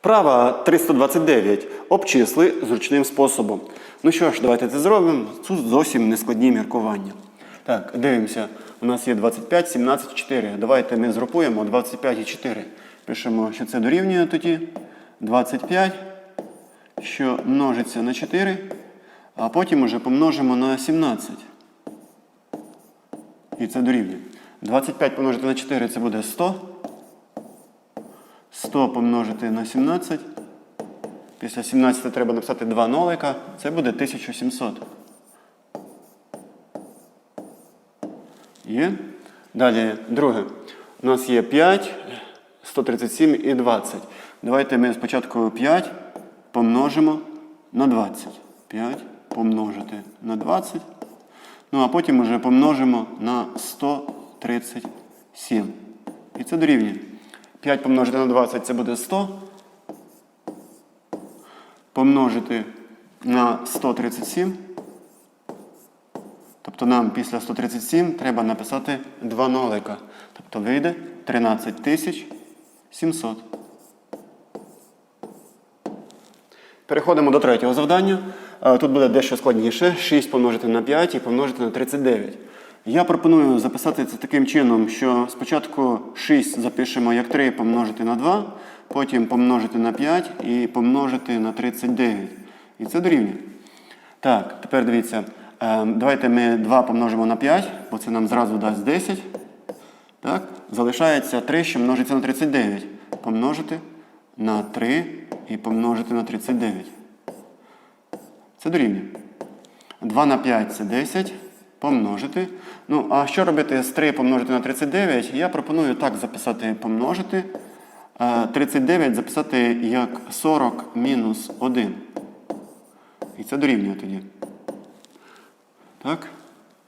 Вправа 329. Обчисли зручним способом. Ну що ж, давайте це зробимо. Тут зовсім нескладні міркування. Так, дивимося. У нас є 25, 17, 4. Давайте ми згрупуємо 25 і 4. Пишемо, що це дорівнює тоді. 25, що множиться на 4, а потім уже помножимо на 17. І це дорівнює. 25 помножити на 4 це буде 100. 100 помножити на 17. Після 17 треба написати 2 нолика. Це буде 1700. Є. Далі, друге. У нас є 5, 137 і 20. Давайте ми спочатку 5 помножимо на 20. 5 помножити на 20. Ну, а потім вже помножимо на 137. І це дорівнює. 5 помножити на 20 це буде 100. Помножити на 137. Тобто нам після 137 треба написати 2 нолика. Тобто вийде 13 700. Переходимо до третього завдання. Е, Тут буде дещо складніше. 6 помножити на 5 і помножити на 39. Я пропоную записати це таким чином, що спочатку 6 запишемо як 3 помножити на 2, потім помножити на 5 і помножити на 39. І це дорівнює. Так, тепер дивіться. е, Давайте ми 2 помножимо на 5, бо це нам зразу дасть 10. Так? Залишається 3, що множиться на 39. Помножити на 3 і помножити на 39. Це дорівнює. 2 на 5 це 10. Помножити. Ну, а що робити з 3 помножити на 39? Я пропоную так записати помножити. 39 записати як 40 мінус 1. І це дорівнює тоді. Так?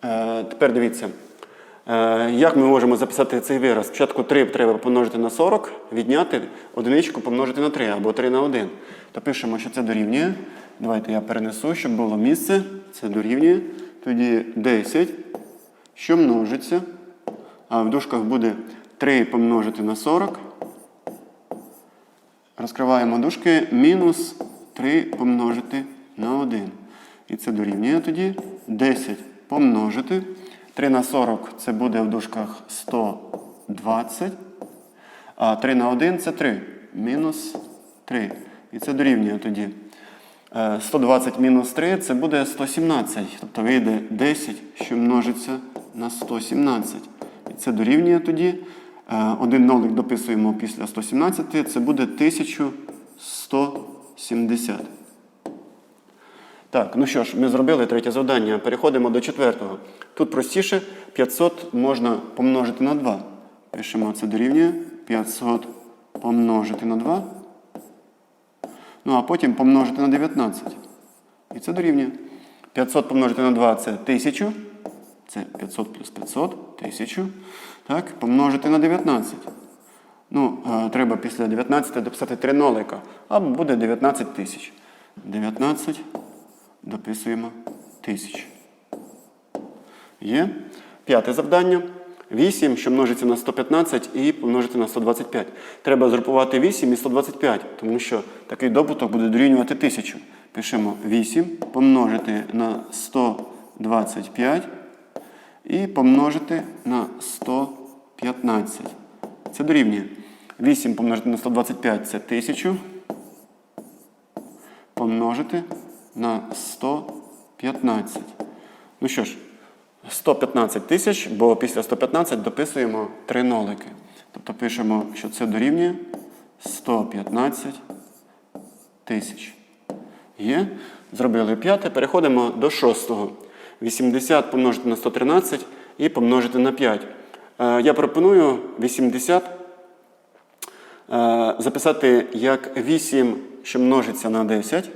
Е, тепер дивіться. Е, як ми можемо записати цей вираз? Спочатку 3 треба помножити на 40, відняти одиничку помножити на 3 або 3 на 1. То пишемо, що це дорівнює. Давайте я перенесу, щоб було місце. Це дорівнює. Тоді 10, що множиться. А в дужках буде 3 помножити на 40. Розкриваємо дужки. Мінус 3 помножити на 1. І це дорівнює тоді 10 помножити. 3 на 40 це буде в дужках 120. А 3 на 1 це 3. Мінус 3. І це дорівнює тоді. Е, 120 мінус 3 це буде 117. Тобто вийде 10, що множиться на 117. І це дорівнює тоді. Е, Один нолик дописуємо після 117, це буде 1170. Так, ну що ж, ми зробили третє завдання. Переходимо до четвертого. Тут простіше 500 можна помножити на 2. Пишемо це дорівнює 500 помножити на 2. Ну, а потім помножити на 19. І це дорівнює. 500 помножити на 2 це 1000. Це 500 плюс 500, 1000. Так, помножити на 19. Ну, е, треба після 19 дописати 3 нолика. Або буде 19 тисяч. 19 дописуємо тисяч. Є. П'яте завдання. 8, що множиться на 115 і помножити на 125. Треба згрупувати 8 і 125, тому що такий добуток буде дорівнювати 1000. Пишемо 8 помножити на 125 і помножити на 115. Це дорівнює. 8 помножити на 125 це 1000. Помножити на 115. Ну що ж, 115 тисяч, бо після 115 дописуємо 3 нолики. Тобто пишемо, що це дорівнює 115 тисяч. Є. Зробили п'яте. Переходимо до шостого. 80 помножити на 113 і помножити на 5. Е, Я пропоную 80 е, записати як 8, що множиться на 10.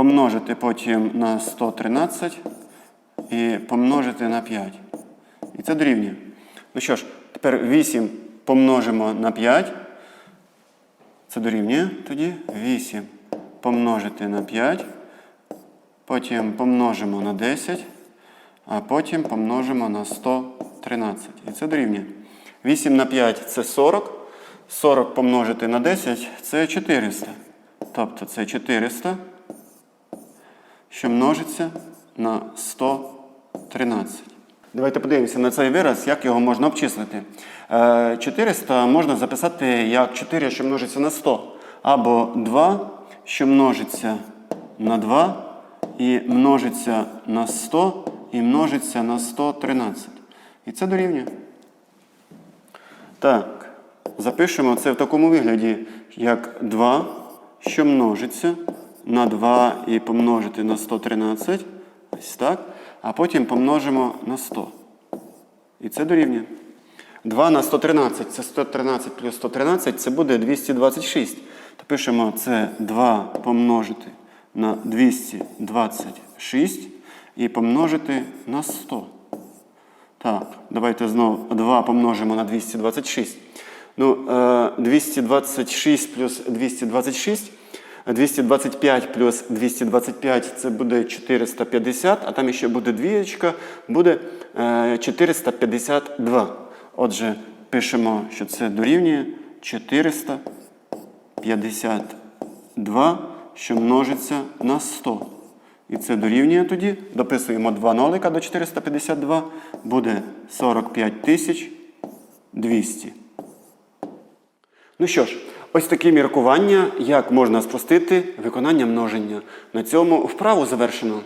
Помножити потім на 113 і помножити на 5. І це дорівнює. Ну що ж, тепер 8 помножимо на 5. Це дорівнює тоді 8 помножити на 5. Потім помножимо на 10, а потім помножимо на 113. І це дорівнює. 8 на 5 це 40. 40 помножити на 10 це 400. Тобто це 400, що множиться на 113. Давайте подивимося на цей вираз, як його можна обчислити. Е, 400 можна записати як 4, що множиться на 100, або 2, що множиться на 2, і множиться на 100, і множиться на 113. І це дорівнює. Так, запишемо це в такому вигляді, як 2, що множиться на 2 і помножити на 113. Ось так. А потім помножимо на 100. І це дорівнює. 2 на 113 це 113 плюс 113 це буде 226. То пишемо це 2 помножити на 226 і помножити на 100. Так, давайте знову 2 помножимо на 226. Ну, е, 226 плюс 226. 225 плюс 225 це буде 450, а там ще буде двієчка, буде е, 452. Отже, пишемо, що це дорівнює 452, що множиться на 100. І це дорівнює тоді. Дописуємо 2 нолика до 452, буде 45 200. Ну що ж, ось такі міркування, як можна спростити виконання множення. На цьому вправу завершено.